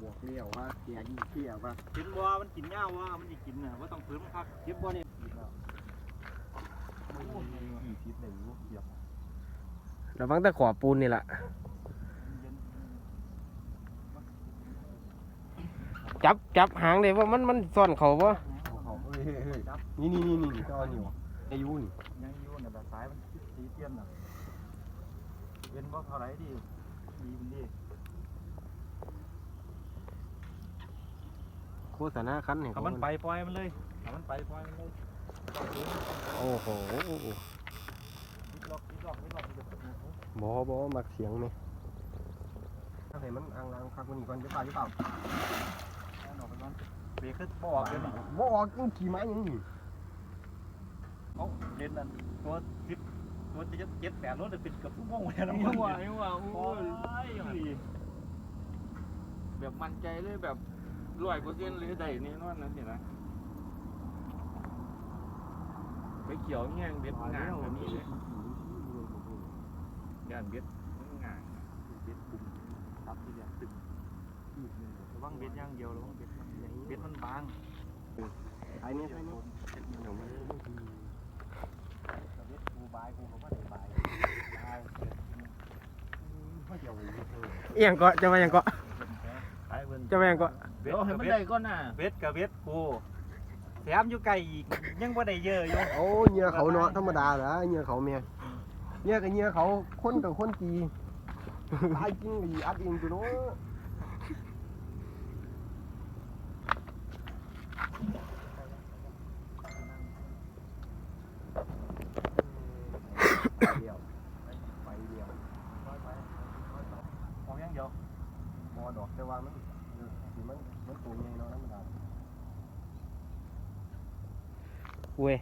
บวกเลี้ยวว่าเสียยิ่งเที่ยวว่ากินบ่มันกินเหย้าว่ามันสิกินน่ะว่าต้องฝืนมันคักเก็บบ่เนี่ยเลยรู้เกียบระวังแต่ขอบปูนนี่แหละจับจับหางเลยว่ามันมันซ่อนเขาปะเขานี่นี่นี่นี่ก็นี่วะอายุนี่ยังอยู่น่ะแบบสายมันสีเทียนน่ะ เย็นบ่เท่าไหร่ดีดีมันดีโฆษณาคันเนี่ยถ้ามันไปปล่อยมันเลยถ้ามันไปปล่อยมันเลยโอ้โหวิดล็อกวิดล็อกวิดล็อกวิดล็อกบอบอมักเสียงไหมถ้าเห็นมันอังลางคักกว่านี้ก่อนจะป่าหรือเปล่าเอาออกไปก่อนเบรกขึ้นบ่ออกเลยน่ะบ่ออกกูขี่ไม้ยังนี่เอาเล่นนั่นตัวสิบ ตัวจะเจ็ดแปดรถจะปิดกับผู้ม่วงเลยนะม่วงไม่ว่าโอ้ยแบบมั่นใจเลยแบบร้อยเปอร์เซ็นต์เลยได้แน่นอนนะสินะไปเกี่ยวแง่งเบ็ดงานแบบนี้เลยย่านเบ็ดมันงานเบ็ดปุ่มครับที่เรียกตึกระวังเบ็ดอย่างเดียวระวังเบ็ดมันเบ็ดมันบางไอ้นี่ไอ้นี่เบ็ดกูบายกูเขาว่าได้บายบาย ไม่เกี่ยวเลย เอียงเกาะจะมาอย่างเกาะบายเบิ่นจะมาอย่างเกาะเบ็ดเดี๋ยวให้กับมันเบ็ได้ดก่อนน่ะเบ็ดกับเบ็ดกูแถมอยู่ไกลอีกยังบ่ได้เยอะอยู่โอ้เงี้ยเขาเนาะธรรมดาเหรอเงี้ยเขาเมียเงี้ยกับเงี้ยเขาคนกับคนตีตายจริงดีอัดเองตัวเนาะเดียวไปเดียว ของอย่างเดียว มอ ดอกแต่ว่ามันมันมันตัวใหญ่เนาะธรรมดาเว้ย